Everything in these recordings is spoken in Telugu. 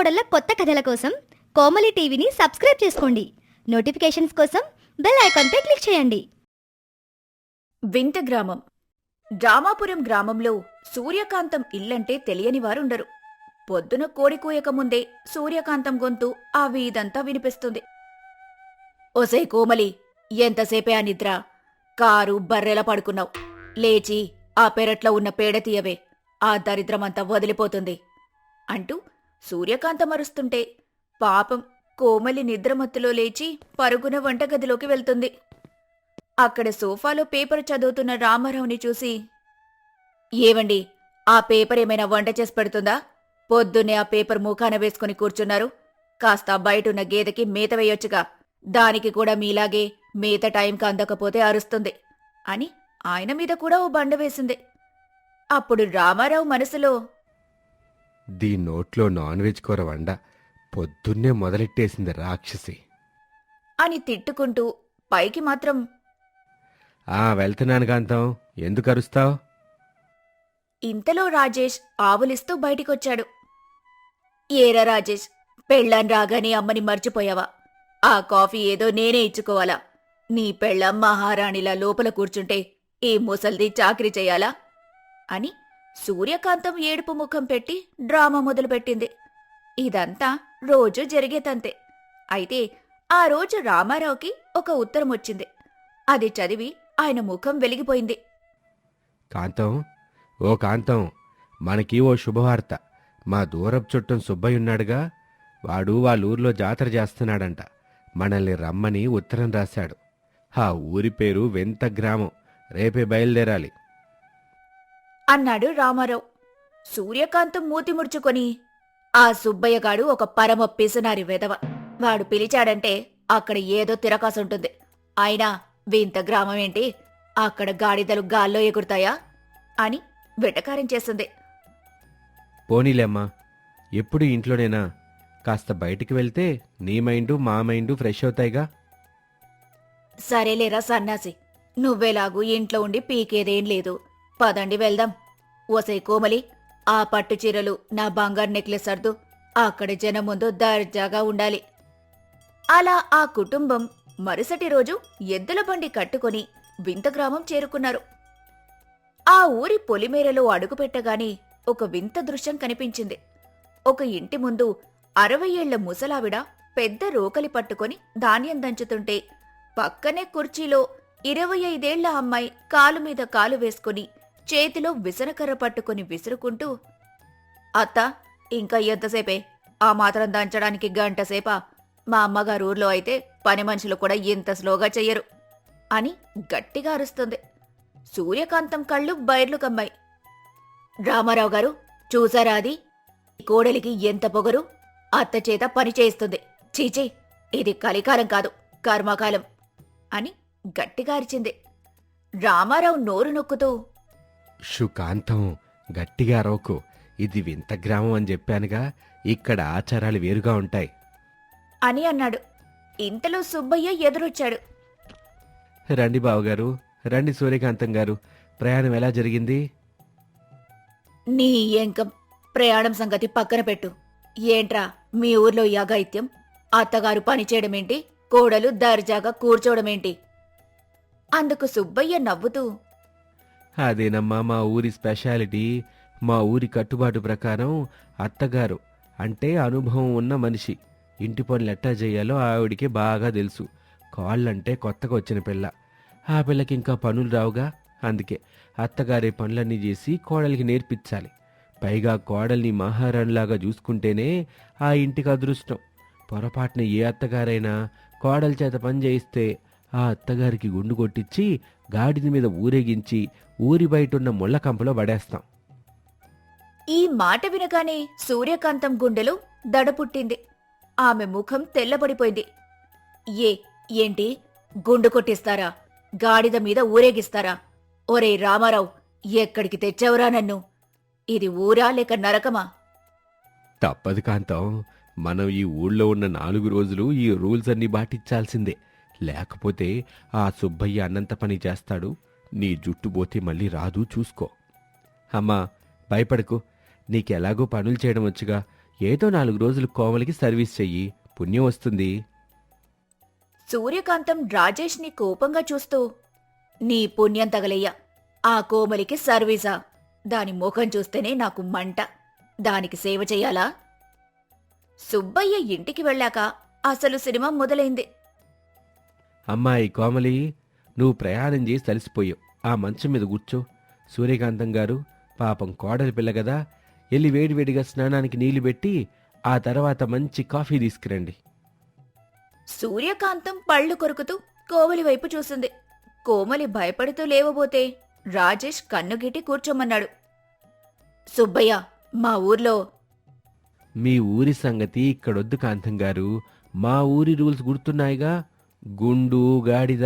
కోడళ్ళ కొత్త కథల కోసం కోమలి టీవీని సబ్స్క్రైబ్ చేసుకోండి. నోటిఫికేషన్స్ కోసం బెల్ ఐకాన్పై క్లిక్ చేయండి. వింత గ్రామం. రామాపురం గ్రామంలో సూర్యకాంతం ఇల్లంటే తెలియని వారుండరు. పొద్దున కోడి కూయక ముందే సూర్యకాంతం గొంతు ఆ వీధంతా వినిపిస్తుంది. ఒసై కోమలి ఎంతసేపే ఆ నిద్ర? కారు బర్రెల పడుకున్నావు. లేచి ఆ పెరట్లో ఉన్న పేడ తీయవే. ఆ దరిద్రమంతా వదిలిపోతుంది. అంటూ సూర్యకాంతం అరుస్తుంటే పాపం కోమలి నిద్రమత్తులో లేచి పరుగున వంటగదిలోకి వెళ్తుంది. అక్కడ సోఫాలో పేపర్ చదువుతున్న రామారావుని చూసి ఏవండి ఆ పేపర్ ఏమైనా వంట చేసి పెడుతుందా? పొద్దున్నే ఆ పేపర్ ముఖాన వేసుకుని కూర్చున్నారు. కాస్త బయటున్న గేదెకి మేత వేయొచ్చుగా. దానికి కూడా మీలాగే మేత టైంకి అందకపోతే అరుస్తుంది అని ఆయన మీద కూడా ఓ బండ వేసింది. అప్పుడు రామారావు మనసులో దీ నోట్లో నాన్ వెజ్ కూర వండ పొద్దున్నే మొదలెట్టేసింది రాక్షసి. అని తిట్టుకుంటూ పైకి మాత్రం ఆ వెళ్తున్నాను కాంతం. ఎందుకు అరుస్తావు? ఇంతలో రాజేష్ ఆవులిస్తూ బయటికొచ్చాడు. ఏరా రాజేష్ పెళ్ళాన్ రాగానే అమ్మని మర్చిపోయావా? ఆ కాఫీ ఏదో నేనే ఇచ్చుకోవాలా? నీ పెళ్ళం మహారాణిలా లోపల కూర్చుంటే ఈ ముసల్ది చాకరీ చెయ్యాలా అని సూర్యకాంతం ఏడుపు ముఖం పెట్టి డ్రామా మొదలుపెట్టింది. ఇదంతా రోజు జరిగేతంతే అయితే ఆ రోజు రామారావుకి ఒక ఉత్తరం వచ్చింది అది చదివి ఆయన ముఖం వెలిగిపోయింది. కాంతం ఓ కాంతం మనకి ఓ శుభవార్త. మా దూరపు చుట్టం సుబ్బయ్య ఉన్నాడుగా. వాడు వాళ్ళూర్లో జాతర చేస్తున్నాడంట. మనల్ని రమ్మని ఉత్తరం రాశాడు. ఆ ఊరి పేరు వెంత గ్రామం. రేపే బయలుదేరాలి. అన్నాడు రామారావు. సూర్యకాంతం మూతి ముడుచుకొని ఆ సుబ్బయ్యగాడు ఒక పరమ పిసనారి వెధవ. వాడు పిలిచాడంటే అక్కడ ఏదో తిరకాసుంటుంది. అయినా వింత గ్రామం ఏంటి అక్కడ గాడిదలు గాల్లో ఎగురుతాయా? అని వెటకారం చేసింది పోనీలేమ్మా ఎప్పుడు ఇంట్లోనేనా? కాస్త బయటికి వెళ్తే నీ మైండు మా మైండు ఫ్రెష్ అవుతాయిగా. సరేలేరా సన్నాసి. నువ్వెలాగూ ఇంట్లో ఉండి పీకేదేం లేదు. పదండి వెళ్దాం. ఓసై కోమలి ఆ పట్టు చీరలు నా బంగారు నెక్లెస్ సర్దు. అక్కడ జనం ముందు దర్జాగా ఉండాలి. అలా ఆ కుటుంబం మరుసటి రోజు ఎద్దుల బండి కట్టుకొని వింత గ్రామం చేరుకున్నారు. ఆ ఊరి పొలిమేరలో అడుగుపెట్టగానే ఒక వింత దృశ్యం కనిపించింది. ఒక ఇంటి ముందు అరవై ఏళ్ళ ముసలావిడ పెద్ద రోకలి పట్టుకొని ధాన్యం దంచుతుంటే పక్కనే కుర్చీలో ఇరవై ఐదేళ్ళ అమ్మాయి కాలు మీద కాలు వేసుకుని చేతిలో విసరకర్ర పట్టుకుని విసురుకుంటూ అత్త ఇంకా ఎంతసేపే? ఆ మాత్రం దంచడానికి గంటసేప మా అమ్మగారు ఊర్లో అయితే పని మనుషులు కూడా ఇంత స్లోగా చెయ్యరు అని గట్టిగా అరుస్తుంది. సూర్యకాంతం కళ్ళు బైర్లు కమ్మాయి. రామారావు గారు చూసారా అది? కోడలికి ఎంత పొగరు? అత్త చేత పని చేయిస్తుంది. చీచీ ఇది కలికాలం కాదు కర్మకాలం అని గట్టిగా అరిచింది. రామారావు నోరు నొక్కుతూ షుకాంతం గట్టిగా అరవకు. ఇది వింత గ్రామం అని చెప్పానుగా ఇక్కడ ఆచారాలు వేరుగా ఉంటాయి. అని అన్నాడు. ఇంతలో సుబ్బయ్య ఎదురొచ్చాడు. రండి బావగారు రండి సూర్యకాంతం గారు. ప్రయాణం ఎలా జరిగింది? నీ ఎంకం ప్రయాణం సంగతి పక్కన పెట్టు. ఏంట్రా మీ ఊర్లో ఈ అఘాయిత్యం? అత్తగారు పని చేయడమేంటి? కోడలు దర్జాగా కూర్చోవడమేంటి? అందుకు సుబ్బయ్య నవ్వుతూ అదేనమ్మా మా ఊరి స్పెషాలిటీ మా ఊరి కట్టుబాటు ప్రకారం అత్తగారు అంటే అనుభవం ఉన్న మనిషి. ఇంటి పనులు ఎట్టా చేయాలో ఆవిడికి బాగా తెలుసు. కాళ్ళంటే కొత్తగా వచ్చిన పిల్ల. ఆ పిల్లకి ఇంకా పనులు రావుగా? అందుకే అత్తగారే పనులన్నీ చేసి కోడలికి నేర్పించాలి. పైగా కోడల్ని మహారాణిలాగా చూసుకుంటేనే ఆ ఇంటికి అదృష్టం. పొరపాటున ఏ అత్తగారైనా కోడలి చేత పని చేయిస్తే ఆ అత్తగారికి గుండు కొట్టించి గాడిద మీద ఊరేగించి ఊరి బయటున్న ముళ్ళ కంపలో పడేస్తాం. ఈ మాట వినగానే సూర్యకాంతం గుండెలో దడ పుట్టింది ఆమె ముఖం తెల్లబడిపోయింది. ఏ ఏంటి? గుండు కొట్టిస్తారా? గాడిద మీద ఊరేగిస్తారా? ఒరే రామారావు ఎక్కడికి తెచ్చావురా నన్ను? ఇది ఊరా లేక నరకమా? తప్పదు కాంతం. మనం ఈ ఊళ్ళో ఉన్న నాలుగు రోజులు ఈ రూల్స్ అన్ని పాటించాల్సిందే. లేకపోతే ఆ సుబ్బయ్య అన్నంత పని చేస్తాడు. నీ జుట్టు పోతే మళ్ళీ రాదు చూసుకో. అమ్మా భయపడకు. నీకెలాగో పనులు చేయడం వచ్చుగా. ఏదో నాలుగు రోజులు కోమలికి సర్వీస్ చెయ్యి. పుణ్యం వస్తుంది. సూర్యకాంతం రాజేష్ని కోపంగా చూస్తూ నీ పుణ్యం తగలయ్యా. ఆ కోమలికి సర్వీసా. దాని ముఖం చూస్తేనే నాకు మంట. దానికి సేవ చెయ్యాలా సుబ్బయ్య ఇంటికి వెళ్ళాక అసలు సినిమా మొదలైంది. అమ్మాయి కోమలి నువ్వు ప్రయాణం చేసి తలిసిపోయావు. ఆ మంచం మీద కూర్చో. సూర్యకాంతం గారు పాపం కోడలి పిల్ల కదా వెళ్ళి వేడివేడిగా స్నానానికి నీళ్ళు పెట్టి ఆ తర్వాత మంచి కాఫీ తీసుకురండి. సూర్యకాంతం పళ్ళు కొరుకుతూ కోమలి వైపు చూసింది. కోమలి భయపడుతూ లేవబోతే రాజేష్ కన్నుగిట్టి కూర్చోమన్నాడు. సుబ్బయ్య మా ఊర్లో మీ ఊరి సంగతి ఇక్కడొద్దు కాంతం గారు. మా ఊరి రూల్స్ గుర్తున్నాయిగా? గుండు గాడిద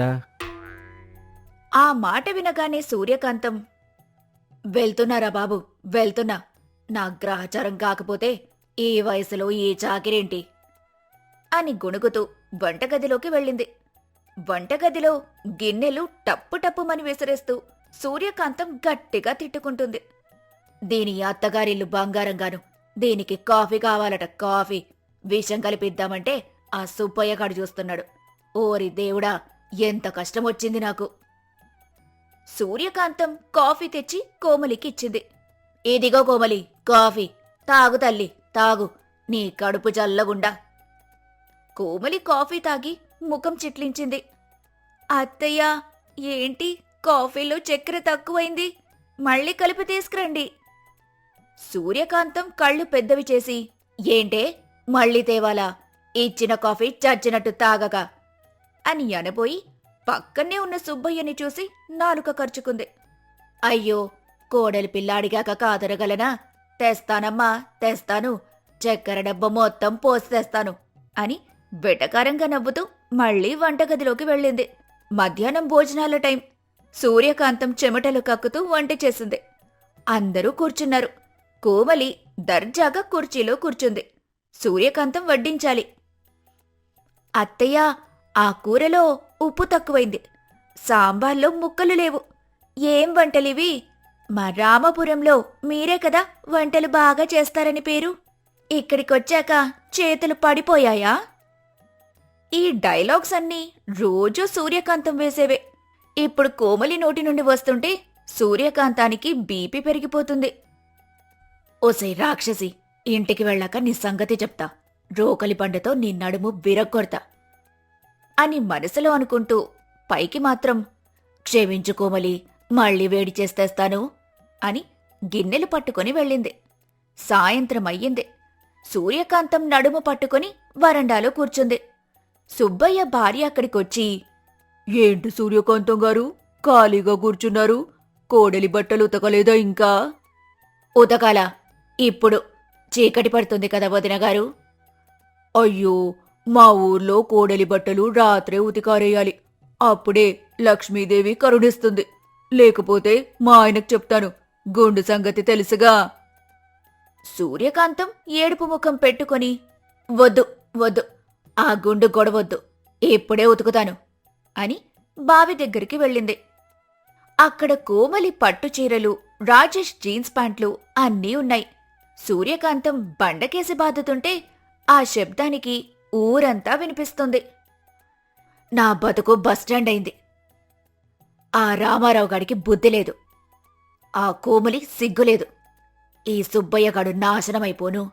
ఆ మాట వినగానే సూర్యకాంతం వెళ్తున్నారా బాబు వెళ్తున్నా. నా గ్రహచారం కాకపోతే ఈ వయసులో ఈ చాకిరేంటి? అని గుణుగుతూ వంటగదిలోకి వెళ్ళింది. వంటగదిలో గిన్నెలు టప్పు టప్పుమని విసిరేస్తూ సూర్యకాంతం గట్టిగా తిట్టుకుంటుంది. దీని అత్తగారిల్లు బంగారంగాను దీనికి కాఫీ కావాలట కాఫీ. విషం కలిపిద్దామంటే ఆ సుబ్బయ్యగాడు చూస్తున్నాడు. ఓరి దేవుడా ఎంత కష్టం వచ్చింది నాకు. సూర్యకాంతం కాఫీ తెచ్చి కోమలికి ఇచ్చింది ఇదిగో కోమలి కాఫీ. తాగు తల్లి తాగు. నీ కడుపు చల్లగుండా కోమలి కాఫీ తాగి ముఖం చిట్లించింది. అత్తయ్య ఏంటి? కాఫీలో చక్కెర తక్కువైంది. మళ్ళీ కలిపి తీసుకురండి. సూర్యకాంతం కళ్ళు పెద్దవి చేసి ఏంటే? మళ్ళీ తేవాలా? ఇచ్చిన కాఫీ చచ్చినట్టు తాగక. అని అనబోయి పక్కనే ఉన్న సుబ్బయ్యని చూసి నాలుక ఖర్చుకుంది అయ్యో కోడలి పిల్లాడిగాక కాదరగలనా? తెస్తానమ్మా తెస్తాను. చక్కెర డబ్బ మొత్తం పోసి తెస్తాను అని వెటకారంగా నవ్వుతూ మళ్ళీ వంటగదిలోకి వెళ్ళింది. మధ్యాహ్నం భోజనాల టైం. సూర్యకాంతం చెమటలు కక్కుతూ వంట చేసింది. అందరూ కూర్చున్నారు. కోమలి దర్జాగా కుర్చీలో కూర్చుంది. సూర్యకాంతం వడ్డించాలి. అత్తయ్య ఆ కూరలో ఉప్పు తక్కువైంది. సాంబార్లో ముక్కలు లేవు. ఏం వంటలివి? మా రామపురంలో మీరే కదా వంటలు బాగా చేస్తారని పేరు. ఇక్కడికొచ్చాక చేతులు పడిపోయాయా? ఈ డైలాగ్స్ అన్నీ రోజూ సూర్యకాంతం వేసేవే. ఇప్పుడు కోమలి నోటి నుండి వస్తుంటే సూర్యకాంతానికి బీపీ పెరిగిపోతుంది. ఓసై రాక్షసి ఇంటికి వెళ్ళాక నీ సంగతి చెప్తా. రోకలి పండుతో నీ నడుము విరగ్గొడతా. అని మనసులో అనుకుంటూ పైకి మాత్రం క్షమించుకోమలి మళ్ళీ వేడి చేస్తేస్తాను అని గిన్నెలు పట్టుకుని వెళ్ళింది. సాయంత్రం అయ్యింది. సూర్యకాంతం నడుము పట్టుకుని వరండాలో కూర్చుంది. సుబ్బయ్య భార్య అక్కడికొచ్చి ఏంటి సూర్యకాంతం గారు? ఖాళీగా కూర్చున్నారు. కోడలి బట్టలు ఉతకలేదా ఇంకా? ఉతకాల? ఇప్పుడు. చీకటి పడుతుంది కదా వదిన గారు. అయ్యో మా ఊర్లో కోడలి బట్టలు రాత్రే ఉతికారేయాలి అప్పుడే లక్ష్మీదేవి కరుణిస్తుంది. లేకపోతే మా ఆయనకు చెప్తాను. గుండు సంగతి తెలుసుగా. సూర్యకాంతం ఏడుపు ముఖం పెట్టుకొని వద్దు వద్దు ఆ గుండు గొడవద్దు ఇప్పుడే ఉతుకుతాను అని బావి దగ్గరికి వెళ్ళింది. అక్కడ కోమలి పట్టు చీరలు రాజేష్ జీన్స్ ప్యాంట్లు అన్నీ ఉన్నాయి. సూర్యకాంతం బండకేసి బాదుతుంటే ఆ శబ్దానికి ఊరంతా వినిపిస్తుంది. నా బతుకు బస్టాండ్ అయింది. ఆ రామారావు గాడికి బుద్ధి లేదు. ఆ కోమలి సిగ్గులేదు. ఈ సుబ్బయ్యగాడు నాశనమైపోను.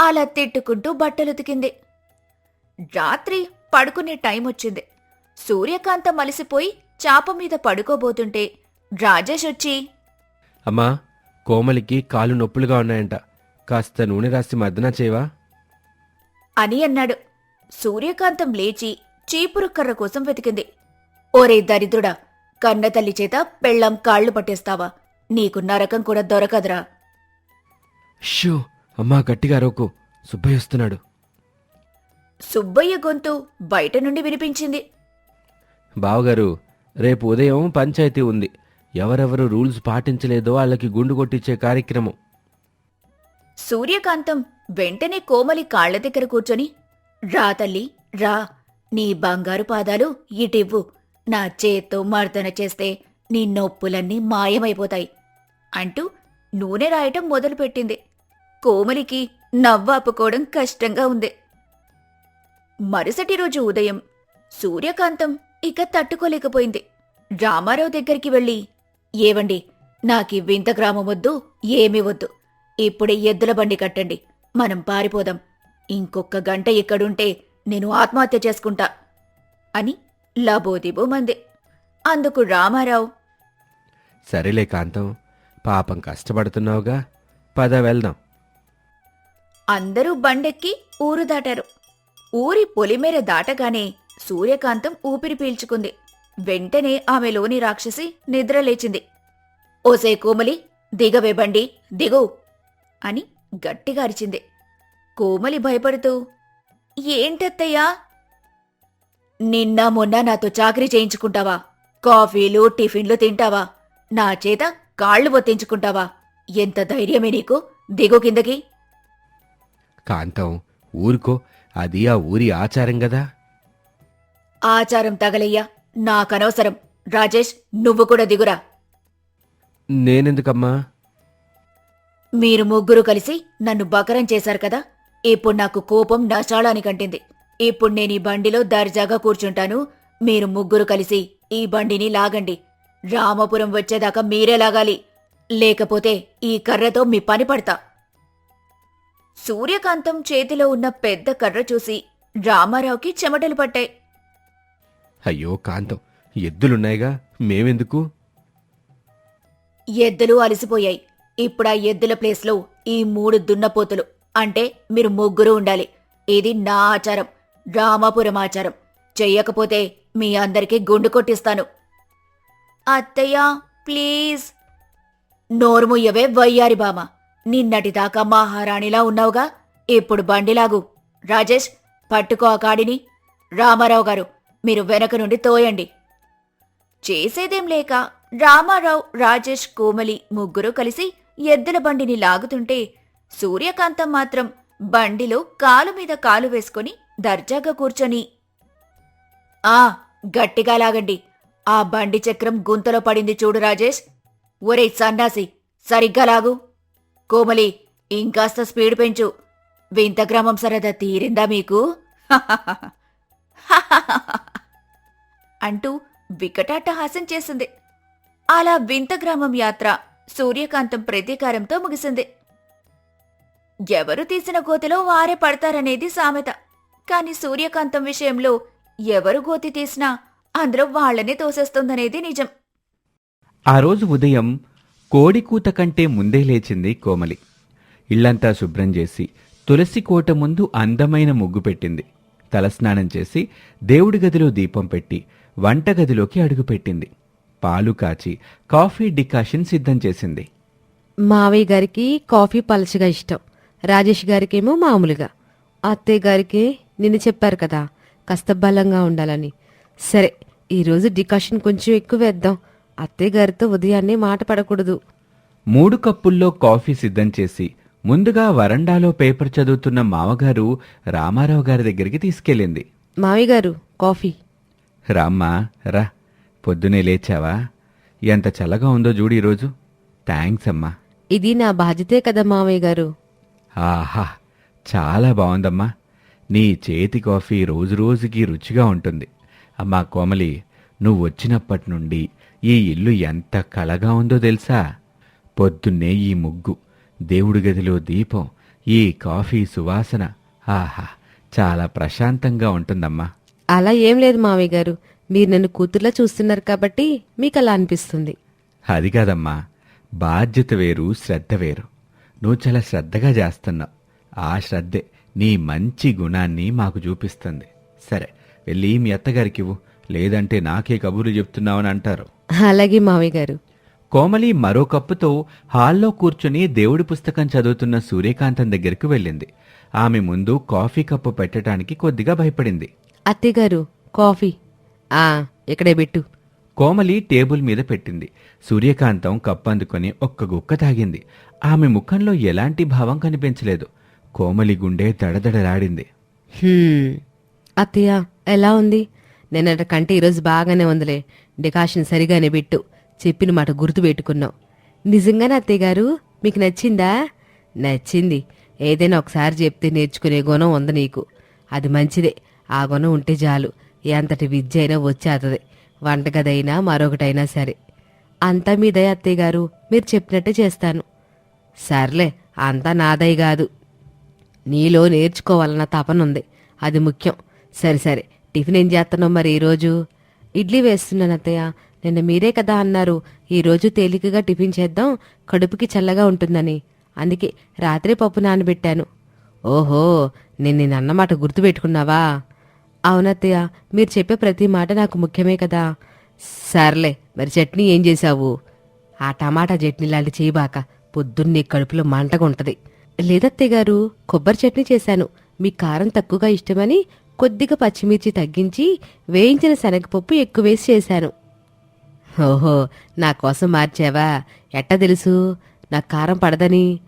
అలా తిట్టుకుంటూ బట్టలుతికింది. రాత్రి పడుకునే టైం వచ్చింది సూర్యకాంతం మలిసిపోయి చాప మీద పడుకోబోతుంటే రాజేష్ వచ్చి అమ్మా కోమలికి కాలు నొప్పులుగా ఉన్నాయంట. కాస్త నూనె రాసి మర్దన చేయవా? అని అన్నాడు. సూర్యకాంతం లేచి చీపురు కర్ర కోసం వెతికింది. ఓరే దరిద్రుడా కన్నతల్లి చేత పెళ్ళం కాళ్ళు పట్టేస్తావా? నీకు నరకం కూడా దొరకదురా. షూ అమ్మా గట్టిగా రోకు. సుబ్బయ్య వస్తున్నాడు. సుబ్బయ్య గొంతు బయట నుండి వినిపించింది. బావగారు రేపు ఉదయం పంచాయతీ ఉంది. ఎవరెవరు రూల్స్ పాటించలేదో వాళ్ళకి గుండు కొట్టించే కార్యక్రమం. సూర్యకాంతం వెంటనే కోమలి కాళ్ళ దగ్గర కూర్చొని రా తల్లి రా. నీ బంగారు పాదాలు ఇటివ్వు. నా చేత్తో మర్దన చేస్తే నీ నొప్పులన్నీ మాయమైపోతాయి అంటూ నూనె రాయటం మొదలుపెట్టింది. కోమలికి నవ్వాపుకోవడం కష్టంగా ఉంది. మరుసటి రోజు ఉదయం సూర్యకాంతం ఇక తట్టుకోలేకపోయింది. రామారావు దగ్గరికి వెళ్ళి ఏవండి నాకి వింత గ్రామం వద్దు ఏమీ వద్దు ఇప్పుడే ఎద్దుల బండి కట్టండి. మనం పారిపోదాం. ఇంకొక గంట ఇక్కడుంటే నేను ఆత్మహత్య చేసుకుంటా అని లబోదిబోమంది అందుకు రామారావు సరేలే కాంతం పాపం కష్టపడుతున్నావుగా పద వెళ్దాం. అందరూ బండెక్కి ఊరు దాటారు. ఊరి పొలిమేర దాటగానే సూర్యకాంతం ఊపిరి పీల్చుకుంది. వెంటనే ఆమెలోని రాక్షసి నిద్రలేచింది. ఓసే కోమలి దిగవే బండి దిగు. అని గట్టిగా అరిచింది. కోమలి భయపడుతూ ఏంటత్తయ్యా? నిన్న మొన్న నాతో చాకరీ చేయించుకుంటావా? కాఫీలు టిఫిన్లు తింటావా? నా చేత కాళ్ళు ఒత్తించుకుంటావా ఎంత ధైర్యమే నీకు? దిగు కిందకి. కాంతం ఊరుకో. అది ఆ ఊరి ఆచారం గదా? ఆచారం తగలయ్యా. నాకనవసరం. రాజేష్ నువ్వు కూడా దిగురా. నేనెందుకమ్మా? మీరు ముగ్గురు కలిసి నన్ను బకరం చేశారు కదా? ఇప్పుడు నాకు కోపం నశాళానికంటింది ఇప్పుడు నేను ఈ బండిలో దర్జాగా కూర్చుంటాను. మీరు ముగ్గురు కలిసి ఈ బండిని లాగండి. రామపురం వచ్చేదాకా మీరే లాగాలి. లేకపోతే ఈ కర్రతో మీ పని పడతా. సూర్యకాంతం చేతిలో ఉన్న పెద్ద కర్ర చూసి రామారావుకి చెమటలు పట్టాయి. అయ్యో కాంతం ఎద్దులున్నాయిగా మేమెందుకు? ఎద్దులు అలసిపోయాయి. ఇప్పుడు ఆ ఎద్దుల ప్లేస్లో ఈ మూడు దున్నపోతులు. అంటే మీరు ముగ్గురు ఉండాలి. ఇది నా ఆచారం రామాపురం ఆచారం. చెయ్యకపోతే మీ అందరికీ గుండు కొట్టిస్తాను. అత్తయ్య ప్లీజ్. నోరుముయ్యవే వయ్యారి బామ. నిన్నటిదాకా మహారాణిలా ఉన్నావుగా. ఇప్పుడు బండిలాగు రాజేష్ పట్టుకో ఆ కాడిని. రామారావు గారు మీరు వెనక నుండి తోయండి. చేసేదేం లేక రామారావు రాజేష్ కోమలి ముగ్గురు కలిసి ఎద్దుల బండిని లాగుతుంటే సూర్యకాంతం మాత్రం బండిలో కాలు మీద కాలు వేసుకొని దర్జాగా కూర్చొని ఆ గట్టిగా లాగండి. ఆ బండి చక్రం గుంతలో పడింది చూడు రాజేష్. ఒరే సన్నాసి సరిగ్గా లాగు. కోమలి ఇంకాస్త స్పీడ్ పెంచు. వింత గ్రామం సరదా తీరిందా మీకు? అంటూ వికటాట్టహాసం చేసింది. అలా వింత గ్రామం యాత్ర సూర్యకాంతం ప్రతీకారంతో ముగిసింది. ఎవరు తీసిన గోతిలో వారే పడతారనేది సామెత. కాని సూర్యకాంతం విషయంలో ఎవరు గోతి తీసినా అందులో వాళ్ళనే తోసేస్తుందనేది నిజం. ఆ రోజు ఉదయం కోడికూత కంటే ముందే లేచింది కోమలి. ఇల్లంతా శుభ్రం చేసి తులసి కోట ముందు అందమైన ముగ్గు పెట్టింది. తలస్నానం చేసి దేవుడి గదిలో దీపం పెట్టి వంటగదిలోకి అడుగుపెట్టింది. పాలు కాచి కాఫీ డికాషన్ సిద్ధం చేసింది. మావయ్య గారికి కాఫీ పలచగా ఇష్టం. రాజేష్ గారికేమో మామూలుగా. అత్తయ్య గారికి నిన్ను చెప్పారు కదా కాస్త బలంగా ఉండాలని. సరే ఈరోజు డికాషన్ కొంచెం ఎక్కువ వేద్దాం. అత్తయ్య గారితో ఉదయాన్నే మాట పడకూడదు. మూడు కప్పుల్లో కాఫీ సిద్ధం చేసి ముందుగా వరండాలో పేపర్ చదువుతున్న మామగారు రామారావు గారి దగ్గరికి తీసుకెళ్ళింది. మావయ్య గారు కాఫీ. రామ్మా రా. పొద్దునే లేచావా? ఎంత చల్లగా ఉందో చూడు ఈరోజు. థ్యాంక్స్ అమ్మా. ఇది నా బాధ్యతే కదా మావయ్య గారు. ఆహా చాలా బాగుందమ్మా. నీ చేతి కాఫీ రోజు రోజుకి రుచిగా ఉంటుంది. అమ్మా కోమలి నువ్వు వచ్చినప్పటి నుండి ఈ ఇల్లు ఎంత కళగా ఉందో తెలుసా? పొద్దున్నే ఈ ముగ్గు దేవుడి గదిలో దీపం ఈ కాఫీ సువాసన. ఆహా చాలా ప్రశాంతంగా ఉంటుందమ్మా. అలా ఏం లేదు మావయ్య గారు. మీరు నన్ను కూతుర్లా చూస్తున్నారు కాబట్టి మీకు అలా అనిపిస్తుంది. అది కాదమ్మా. బాధ్యత వేరు శ్రద్ధ వేరు. నువ్వు చాలా శ్రద్ధగా చేస్తున్నావు. ఆ శ్రద్ధే నీ మంచి గుణాన్ని మాకు చూపిస్తుంది. సరే వెళ్ళి మీ అత్తగారికి ఇవ్వు. లేదంటే నాకే కబుర్లు చెప్తున్నావని అంటారు. అలాగే మావయ్య గారు. కోమలి మరో కప్పుతో హాల్లో కూర్చుని దేవుడి పుస్తకం చదువుతున్న సూర్యకాంతం దగ్గరికి వెళ్ళింది. ఆమె ముందు కాఫీ కప్పు పెట్టడానికి కొద్దిగా భయపడింది. అత్తయ్య గారు కాఫీ. ఆ ఇక్కడే పెట్టు. కోమలి టేబుల్ మీద పెట్టింది. సూర్యకాంతం కప్పు అందుకొని ఒక్క గుక్క తాగింది. ఆమె ముఖంలో ఎలాంటి భావం కనిపించలేదు. కోమలి గుండె దడదడలాడింది. హ్మ్. అత్తయ్య ఎలా ఉంది? నిన్నట కంటే ఈరోజు బాగానే ఉందిలే. డికాషన్ సరిగానే పెట్టు. చెప్పిన మాట గుర్తు పెట్టుకున్నావు. నిజంగానే అత్తయ్య గారు మీకు నచ్చిందా? నచ్చింది. ఏదైనా ఒకసారి చెప్తే నేర్చుకునే గుణం ఉంది నీకు. అది మంచిదే. ఆ గుణం ఉంటే చాలు. ఎంతటి విద్య అయినా వచ్చేస్తుంది వంటగదైనా మరొకటైనా సరే. అంతా మీ దయ అత్తయ్య గారు. మీరు చెప్పినట్టే చేస్తాను. సర్లే అంతా నాదై కాదు. నీలో నేర్చుకోవాలన్న తపనుంది అది ముఖ్యం. సరే సరే. టిఫిన్ ఏం చేస్తున్నావు మరి ఈరోజు? ఇడ్లీ వేస్తున్నాను అత్తయ్య. నిన్న మీరే కదా అన్నారు. ఈరోజు తేలికగా టిఫిన్ చేద్దాం. కడుపుకి చల్లగా ఉంటుందని. అందుకే రాత్రి పప్పు నానబెట్టాను. ఓహో నేను నిన్న అన్నమాట గుర్తుపెట్టుకున్నావా? అవునత్తయ్య మీరు చెప్పే ప్రతి మాట నాకు ముఖ్యమే కదా. సర్లే మరి చట్నీ ఏం చేశావు? ఆ టమాటా చట్నీ లాంటి చేయబాక పొద్దున్నే కడుపులో మంటగా ఉంటది. లేదత్తయ్య గారు కొబ్బరి చట్నీ చేశాను. మీ కారం తక్కువగా ఇష్టమని కొద్దిగా పచ్చిమిర్చి తగ్గించి వేయించిన శనగపప్పు ఎక్కువ వేసి చేశాను. ఓహో నా కోసం మార్చావా? ఎట్ట తెలుసు? నాకు కారం పడదని?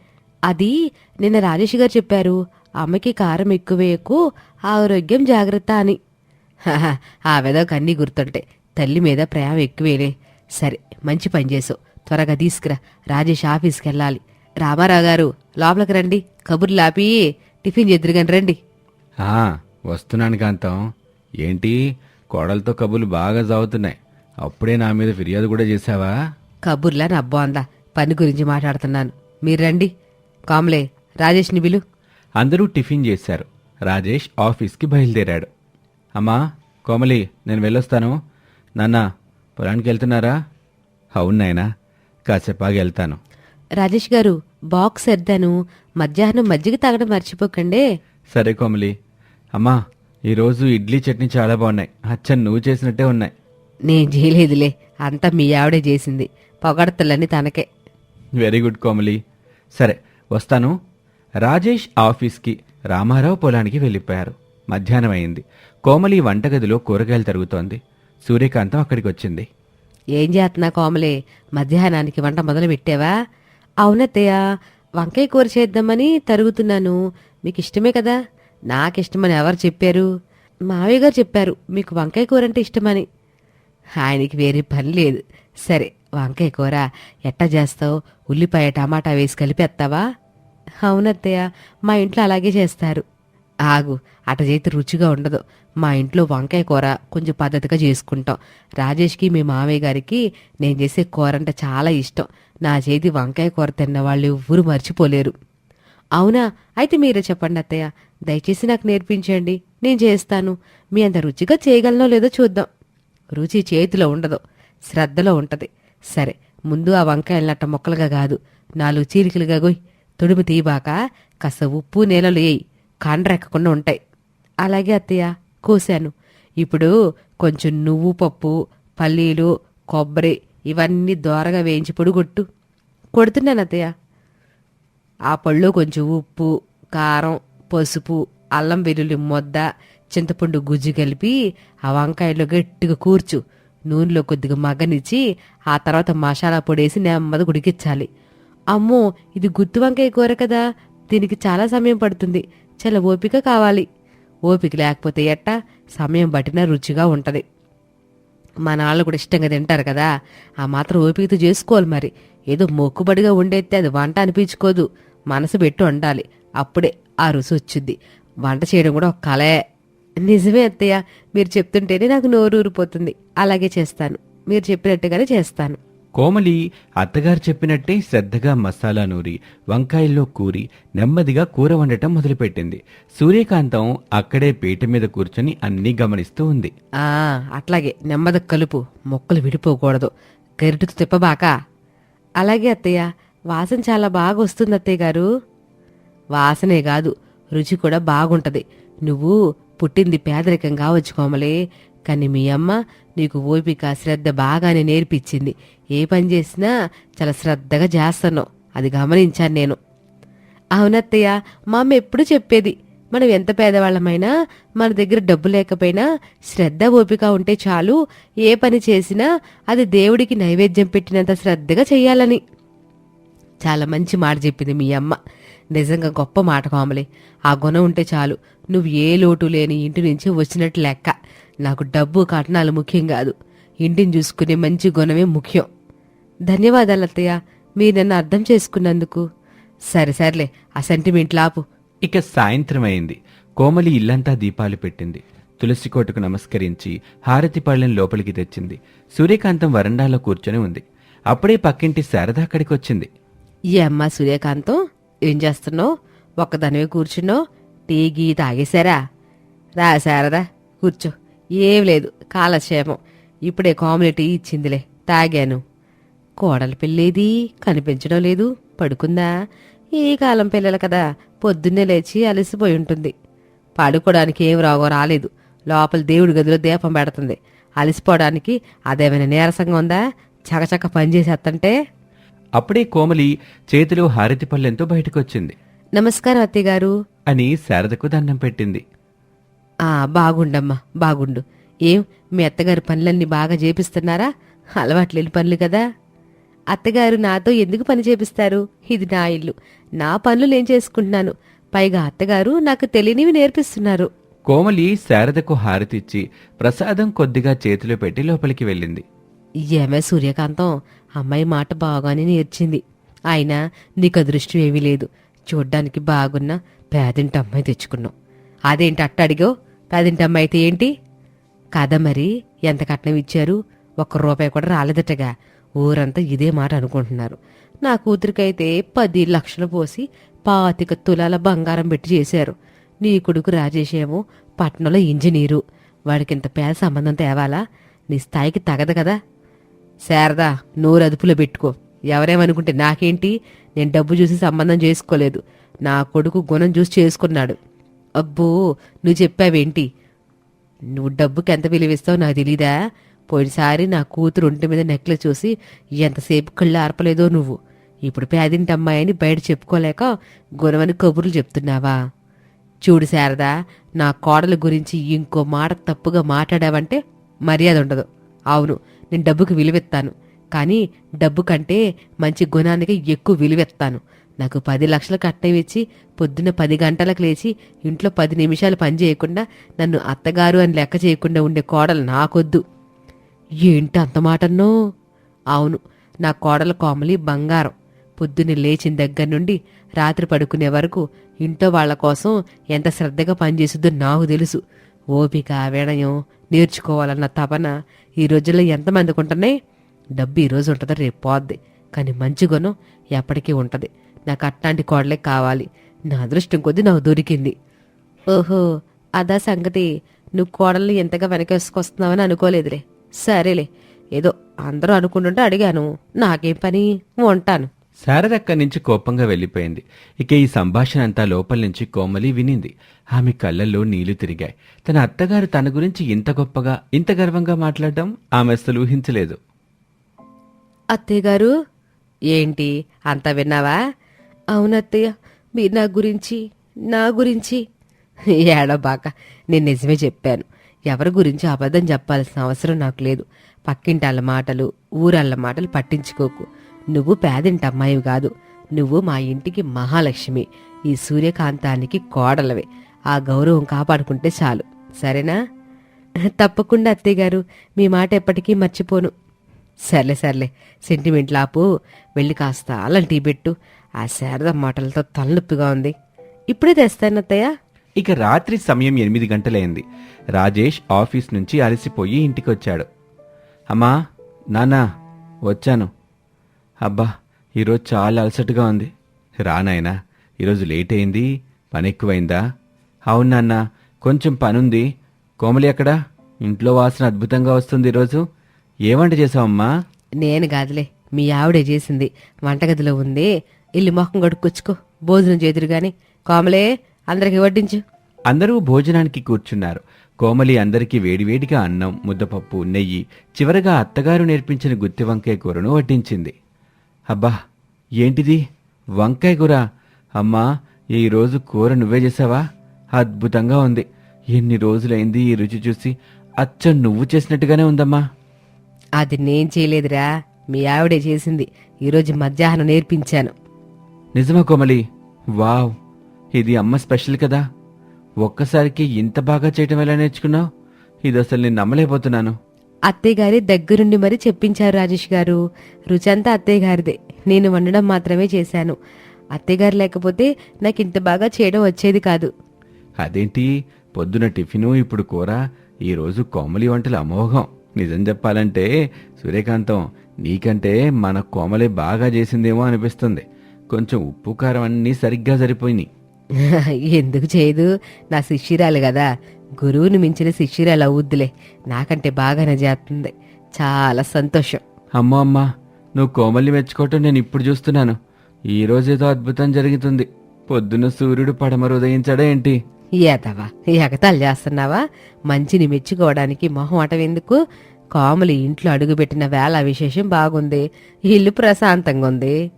అది నిన్న రాజేష్ గారు చెప్పారు. అమ్మకి కారం ఎక్కువేయకు ఆరోగ్యం జాగ్రత్త అని. ఆ వెదకు అన్నీ గుర్తుంటాయి. తల్లి మీద ప్రేమ ఎక్కువేలే. సరే మంచి పని చేసావు. త్వరగా తీసుకురా. రాజేష్ ఆఫీస్కి వెళ్ళాలి. రామారావు గారు లోపలికి రండి. కబుర్లు ఆపి టిఫిన్ చేద్దరుగాని రండి. వస్తున్నాను కాంతం. ఏంటి? కోడలతో కబుర్లు బాగా సాగుతున్నాయి అప్పుడే నా మీద ఫిర్యాదు కూడా చేశావా? కబుర్లా నా బాందా పని గురించి మాట్లాడుతున్నాను. మీరు రండి. కామ్లే రాజేష్ని బిలు అందరూ టిఫిన్ చేశారు. రాజేష్ ఆఫీస్కి బయలుదేరాడు. అమ్మా కోమలి నేను వెళ్ళొస్తాను. నాన్న పొలానికి వెళ్తున్నారా? అవును నాయనా కాసేపాగి వెళ్తాను. రాజేష్ గారు బాక్స్ సర్దాను. మధ్యాహ్నం మజ్జిగ తాగడం మర్చిపోకండే. సరే కోమలి. అమ్మా ఈరోజు ఇడ్లీ చట్నీ చాలా బాగున్నాయి. అచ్చన్ నువ్వు చేసినట్టే ఉన్నాయి. నేను చేయలేదులే అంతా మీ ఆవిడే చేసింది. పొగడతలని తనకే. Very good Komali. సరే వస్తాను. రాజేష్ ఆఫీస్కి రామారావు పొలానికి వెళ్ళిపోయారు. మధ్యాహ్నం అయింది. కోమలి వంటగదిలో కూరగాయలు తరుగుతోంది. సూర్యకాంతం అక్కడికి వచ్చింది ఏం చేస్తున్నా కోమలే? మధ్యాహ్నానికి వంట మొదలు పెట్టావా అవునత్తయ్య వంకాయ కూర చేద్దామని తరుగుతున్నాను. మీకు ఇష్టమే కదా? నాకిష్టమని ఎవరు చెప్పారు? మావయ్య గారు చెప్పారు మీకు వంకాయ కూర అంటే ఇష్టమని. ఆయనకి వేరే పని లేదు. సరే వంకాయ కూర ఎట్టా చేస్తావు? ఉల్లిపాయ టమాటా వేసి కలిపేస్తావా? అవునత్తయ్య మా ఇంట్లో అలాగే చేస్తారు. ఆగు అటజైతే చేతి రుచిగా ఉండదు. మా ఇంట్లో వంకాయ కూర కొంచెం పద్ధతిగా చేసుకుంటాం. రాజేష్కి మీ మామయ్య గారికి నేను చేసే కూర అంటే చాలా ఇష్టం. నా చేతి వంకాయ కూర తిన్న వాళ్ళు ఎవ్వరూ మర్చిపోలేరు. అవునా? అయితే మీరే చెప్పండి అత్తయ్య. దయచేసి నాకు నేర్పించండి. నేను చేస్తాను. మీ అంత రుచిగా చేయగలనో లేదో చూద్దాం. రుచి చేతిలో ఉండదు శ్రద్ధలో ఉంటది. సరే ముందు ఆ వంకాయలు నట్ట మొక్కలుగా కాదు. నాలుగు చీలికలుగా గొయ్. తుడుపు తీయబాక కాస్త ఉప్పు నేలలు వేయి కాండ్రెక్కకుండా ఉంటాయి. అలాగే అత్తయ్య కోసాను. ఇప్పుడు కొంచెం నువ్వు పప్పు పల్లీలు కొబ్బరి ఇవన్నీ దోరగా వేయించి పొడి కొట్టు. కొడుతున్నాను అత్తయ్య. ఆ పళ్ళు కొంచెం ఉప్పు కారం పసుపు అల్లం వెల్లుల్లి మొద్ద చింతపండు గుజ్జు కలిపి ఆ వంకాయలో గట్టిగా కూర్చు. నూనెలో కొద్దిగా మగ్గనిచ్చి ఆ తర్వాత మసాలా పొడేసి నెమ్మది ఉడికించాలి. అమ్మో ఇది గుత్తి వంకాయ కూర కదా. దీనికి చాలా సమయం పడుతుంది. చాలా ఓపిక కావాలి. ఓపిక లేకపోతే ఎట్టా? సమయం పట్టినా రుచిగా ఉంటుంది. మా నాన్న కూడా ఇష్టంగా తింటారు కదా. ఆ మాత్రం ఓపికతో చేసుకోవాలి మరి. ఏదో మొక్కుబడిగా ఉండేస్తే అది వంట అనిపించుకోదు. మనసు పెట్టి వండాలి. అప్పుడే ఆ రుచి వచ్చింది. వంట చేయడం కూడా ఒక కళే. నిజమే అత్తయ్య. మీరు చెప్తుంటేనే నాకు నోరు ఊరిపోతుంది అలాగే చేస్తాను. మీరు చెప్పినట్టుగానే చేస్తాను. కోమలి అత్తగారు చెప్పినట్టే శ్రద్ధగా మసాలా నూరి వంకాయల్లో కూరి నెమ్మదిగా కూర వండటం మొదలుపెట్టింది. సూర్యకాంతం అక్కడే పీట మీద కూర్చొని అన్నీ గమనిస్తూ ఉంది. ఆ అట్లాగే నెమ్మది కలుపు మొక్కలు విడిపోకూడదు. గరిటతో తిప్పబాక. అలాగే అత్తయ్య వాసన చాలా బాగా వస్తుంది అత్తయ్య గారు. వాసనే కాదు రుచి కూడా బాగుంటది. నువ్వు పుట్టింది పేదరికం కావచ్చు కోమలే. కానీ మీ అమ్మ నీకు ఓపిక శ్రద్ధ బాగానే నేర్పించింది. ఏ పని చేసినా చాలా శ్రద్ధగా చేస్తాను. అది గమనించాను నేను. అవునత్తయ్య మా అమ్మ ఎప్పుడు చెప్పేది మనం ఎంత పేదవాళ్ళమైనా మన దగ్గర డబ్బు లేకపోయినా శ్రద్ధ ఓపిక ఉంటే చాలు. ఏ పని చేసినా అది దేవుడికి నైవేద్యం పెట్టినంత శ్రద్ధగా చేయాలని చాలా మంచి మాట చెప్పింది మీ అమ్మ. నిజంగా గొప్ప మాట కోమలి ఆ గుణం ఉంటే చాలు. నువ్వు ఏ లోటు లేని ఇంటి నుంచి వచ్చినట్టు లెక్క. నాకు డబ్బు కట్నాలు ముఖ్యం కాదు. ఇంటిని చూసుకునే మంచి గుణమే ముఖ్యం. ధన్యవాదాలు అత్తయ్య. మీరు నన్ను అర్థం చేసుకున్నందుకు. సరే సర్లే. ఆ సెంటిమెంట్ లాపు. ఇక సాయంత్రం అయింది. కోమలి ఇల్లంతా దీపాలు పెట్టింది. తులసి కోటకు నమస్కరించి హారతి పళ్ళెం లోపలికి తెచ్చింది. సూర్యకాంతం వరండాలో కూర్చొని ఉంది. అప్పుడే పక్కింటి శారద అక్కడికి వచ్చింది. ఈ అమ్మ సూర్యకాంతం ఏం చేస్తున్నావు? ఒక్కదానివే కూర్చున్నావు? టీ గీ తాగేశారా? రా శారదా కూర్చో. ఏం లేదు కాలక్షేమం. ఇప్పుడే కామెడీ టీ ఇచ్చిందిలే తాగాను. కోడల పెళ్ళేది కనిపించడం లేదు పడుకుందా? ఈ కాలం పిల్లలు కదా పొద్దున్నే లేచి అలసిపోయి ఉంటుంది. పడుకోవడానికి ఏం రాగో రాలేదు లోపల దేవుడి గదిలో దీపం పెడుతుంది. అలసిపోవడానికి అదేమైనా నీరసంగా ఉందా? చకచక పని చేసేస్తంటే అప్పుడే కోమలి చేతిలో హారతి పళ్ళెంతో బయటకొచ్చింది. నమస్కారం అత్తయ్యగారు అని శారదకు దండం పెట్టింది. బాగుండమ్మా బాగుండు. ఏం మీ అత్తగారు పనులన్నీ బాగా చేపిస్తున్నారా? అలవాట్లేని పనులు కదా. అత్తగారు నాతో ఎందుకు పని చేపిస్తారు? ఇది నా ఇల్లు. నా పనులు నేను చేసుకుంటున్నాను. పైగా అత్తగారు నాకు తెలియనివి నేర్పిస్తున్నారు. కోమలి శారదకు హారతిచ్చి ప్రసాదం కొద్దిగా చేతిలో పెట్టి లోపలికి వెళ్ళింది. ఏమే సూర్యకాంతం అమ్మాయి మాట బాగానే నేర్చింది. అయినా నీకు అదృష్టం ఏమీ లేదు. చూడ్డానికి బాగున్న పేదింటి అమ్మాయి తెచ్చుకున్నావు. అదేంటి అట్ట అడిగో పేదింటి అయితే ఏంటి? కదా మరి? ఎంత కట్నం ఇచ్చారు? ఒక్క రూపాయి కూడా రాలేదటగా. ఊరంతా ఇదే మాట అనుకుంటున్నారు. నా కూతురికైతే పది లక్షలు పోసి పాతిక తులాల బంగారం పెట్టి చేశారు. నీ కొడుకు రాజేష్ ఏమో పట్నంలో ఇంజనీరు. వాడికింత పేద సంబంధం తేవాలా? నీ స్థాయికి తగదు కదా. శారదా నోరు అదుపులో పెట్టుకో. ఎవరేమనుకుంటే నాకేంటి? నేను డబ్బు చూసి సంబంధం చేసుకోలేదు. నా కొడుకు గుణం చూసి చేసుకున్నాడు. అబ్బో నువ్వు చెప్పావేంటి? నువ్వు డబ్బుకి ఎంత విలువిస్తావో నాకు తెలీదా? పోయినసారి నా కూతురు ఒంటి మీద నెక్లెస్ చూసి ఎంతసేపు కళ్ళు ఆర్పలేదో నువ్వు? ఇప్పుడు పేదింటి అమ్మాయి అని బయట చెప్పుకోలేక గుణమని కబుర్లు చెప్తున్నావా? చూడు శారదా నా కోడల గురించి ఇంకో మాట తప్పుగా మాట్లాడావంటే మర్యాద ఉండదు. అవును నేను డబ్బుకి విలువెత్తాను కానీ డబ్బు కంటే మంచి గుణానికి ఎక్కువ విలువెత్తాను నాకు పది లక్షలు కట్నం ఇచ్చి పొద్దున్న పది గంటలకు లేచి ఇంట్లో పది నిమిషాలు పని చేయకుండా నన్ను అత్తగారు అని లెక్క చేయకుండా ఉండే కోడలు నాకొద్దు. ఏంటి అంత మాటన్నో? అవును నా కోడల కోమలి బంగారం. పొద్దున్నే లేచిన దగ్గర నుండి రాత్రి పడుకునే వరకు ఇంట్లో వాళ్ళ కోసం ఎంత శ్రద్ధగా పనిచేస్తుందో నాకు తెలుసు. ఓపిక వినయం నేర్చుకోవాలన్న తపన ఈ రోజుల్లో ఎంతమందికి ఉంటున్నాయి? డబ్బు ఈరోజు ఉంటుందో రేపు పోద్ది. కానీ మంచి గుణం ఎప్పటికీ ఉంటుంది. నాకు అట్లాంటి కోడలే కావాలి. నా అదృష్టం కొద్దీ నాకు దొరికింది. ఓహో అదా సంగతి. నువ్వు కోడల్ని ఎంతగా వెనకేసుకొస్తున్నావని అనుకోలేదులే. సరేలే ఏదో అందరూ అనుకుంటుంటే అడిగాను. నాకేం పని? ఉంటాను. శారద అక్కడి నుంచి కోపంగా వెళ్ళిపోయింది. ఇక ఈ సంభాషణ అంతా లోపల నుంచి కోమలి వినింది. ఆమె కళ్ళల్లో నీళ్ళు తిరిగాయి. తన అత్తగారు తన గురించి ఇంత గొప్పగా ఇంత గర్వంగా మాట్లాడడం ఆమె అసలు ఊహించలేదు. అత్తయ్య గారు ఏంటి? అంతా విన్నావా? అవునత్తయ్య మీరు నా గురించి నా గురించి. ఏడబాక నేను నిజమే చెప్పాను. ఎవరి గురించి అబద్ధం చెప్పాల్సిన అవసరం నాకు లేదు. పక్కింటాళ్ళ మాటలు ఊరాళ్ళ మాటలు పట్టించుకోకు. నువ్వు పేదింటి అమ్మాయి కాదు. నువ్వు మా ఇంటికి మహాలక్ష్మి. ఈ సూర్యకాంతానికి కోడలవే. ఆ గౌరవం కాపాడుకుంటే చాలు. సరేనా? తప్పకుండా అత్తయ్య గారు. మీ మాట ఎప్పటికీ మర్చిపోను. సర్లే సర్లే. సెంటిమెంట్ లాపు వెళ్ళి కాస్త అల్లం టీ పెట్టు. ఆ శారద మాటలతో తలనొప్పిగా ఉంది. ఇప్పుడే తెస్తాను అత్తయ్య. ఇక రాత్రి సమయం ఎనిమిది గంటలైంది. రాజేష్ ఆఫీస్ నుంచి అలసిపోయి ఇంటికొచ్చాడు. అమ్మా నాన్నా వచ్చాను. అబ్బా ఈరోజు చాలా అలసటగా ఉంది. రా నాయనా ఈరోజు లేట్ అయింది పని ఎక్కువైందా అవును నాన్న కొంచెం పనుంది. కోమలి ఎక్కడా? ఇంట్లో వాసన అద్భుతంగా వస్తుంది ఈరోజు. ఏ వంట చేసావమ్మా? నేను కాదులే మీ ఆవిడే చేసింది. వంటగదిలో ఉంది. ఇల్లు మొహం కడుక్కొచ్చుకో. భోజనం చేదురు గాని. కోమలే అందరికి వడ్డించు. అందరూ భోజనానికి కూర్చున్నారు. కోమలి అందరికీ వేడివేడిగా అన్నం ముద్దపప్పు నెయ్యి చివరగా అత్తగారు నేర్పించిన గుత్తి వంకాయ కూరను వడ్డించింది. అబ్బా ఏంటిది? వంకాయ కూర? అమ్మా ఈ రోజు కూర నువ్వే చేసావా? అద్భుతంగా ఉంది. ఎన్ని రోజులైంది ఈ రుచి చూసి. అచ్చ నువ్వు చేసినట్టుగానే ఉందమ్మా. అది నేను చేయలేదురా. మీ ఆవిడే చేసింది. ఈరోజు మధ్యాహ్నం నేర్పించాను. నిజమా కోమలి? వావ్ ఇది అమ్మ స్పెషల్ కదా. ఒక్కసారికి ఇంత బాగా చేయటం ఎలా నేర్చుకున్నావు? ఇది అసలు నేను నమ్మలేకపోతున్నాను. అత్తయ్య గారి దగ్గరుండి మరి చెప్పించారు రాజేష్ గారు. రుచి అంతా అత్తయ్య గారిదే నేను వండడం మాత్రమే చేశాను. అత్తయ్యగారు లేకపోతే నాకు ఇంత బాగా చేయడం వచ్చేది కాదు. అదేంటి? పొద్దున టిఫిను ఇప్పుడు కూర ఈరోజు కోమలి వంటలు అమోఘం. నిజం చెప్పాలంటే సూర్యకాంతం నీకంటే మన కోమలే బాగా చేసిందేమో అనిపిస్తుంది. కొంచెం ఉప్పు కారం అన్నీ సరిగ్గా సరిపోయినాయి. ఎందుకు చేయదు? నా శిష్యురాలు కదా. గురువుని మించిన శిష్యురాలు అవుద్దులే. నాకంటే బాగానే చేస్తుంది చాలా సంతోషం. అమ్మో అమ్మా నువ్వు కోమల్ని మెచ్చుకోవటం నేను ఇప్పుడు చూస్తున్నాను. ఈ రోజేదో అద్భుతం జరుగుతుంది. పొద్దున సూర్యుడు పడమరు ఉదయించాడా ఏంటి? ఏదవా ఎగతాలు చేస్తున్నావా? మంచిని మెచ్చుకోవడానికి మొహం ఎందుకు? కోమలి ఇంట్లో అడుగుపెట్టిన వేళ విశేషం బాగుంది. ఇల్లు ప్రశాంతంగా ఉంది.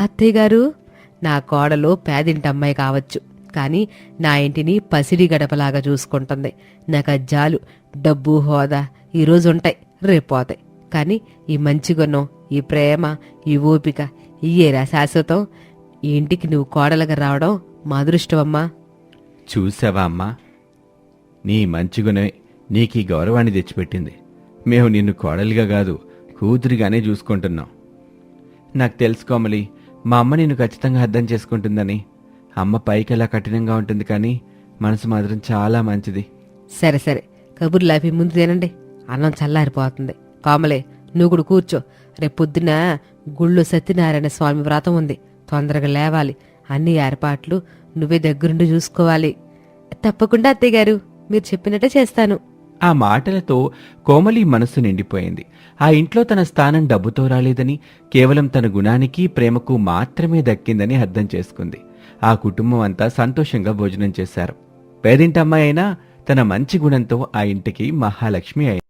అత్తయ్య గారు నా కోడలు పేదింటి అమ్మాయి కావచ్చు కానీ నా ఇంటిని పసిడి గడపలాగా చూసుకుంటుంది. నాకు అజ్జాలు జాలు డబ్బు హోదా ఈరోజు ఉంటాయి రేపు పోతాయి. కానీ ఈ మంచి గుణం ఈ ప్రేమ ఈ ఓపిక ఇయ్యేరా శాశ్వతం ఈ ఇంటికి నువ్వు కోడలుగా రావడం మా అదృష్టమమ్మా చూసావా అమ్మా? నీ మంచి గుణమే నీకు ఈ గౌరవాన్ని తెచ్చిపెట్టింది. మేము నిన్ను కోడలిగా కాదు కూతురిగానే చూసుకుంటున్నాం. నాకు తెలుసుకోమలి మా అమ్మ నిన్ను ఖచ్చితంగా అర్థం చేసుకుంటుందని. అమ్మ పైకి ఎలా కఠినంగా ఉంటుంది కానీ మనసు మాత్రం చాలా మంచిది. సరే సరే. కబుర్లు అవి ముందు తినండి. అన్నం చల్లారిపోతుంది. కామలే నువ్వు కూడా కూర్చో. రేపు పొద్దున గుళ్ళో సత్యనారాయణ స్వామి వ్రతం ఉంది. తొందరగా లేవాలి. అన్ని ఏర్పాట్లు నువ్వే దగ్గరుండి చూసుకోవాలి. తప్పకుండా అత్తయ్య గారు. మీరు చెప్పినట్టే చేస్తాను. ఆ మాటలతో కోమలి మనస్సు నిండిపోయింది. ఆ ఇంట్లో తన స్థానం డబ్బుతో రాలేదని కేవలం తన గుణానికి ప్రేమకు మాత్రమే దక్కిందని అర్థం చేసుకుంది. ఆ కుటుంబం అంతా సంతోషంగా భోజనం చేశారు. పేదింటమ్మాయి అయినా తన మంచి గుణంతో ఆ ఇంటికి మహాలక్ష్మి అయింది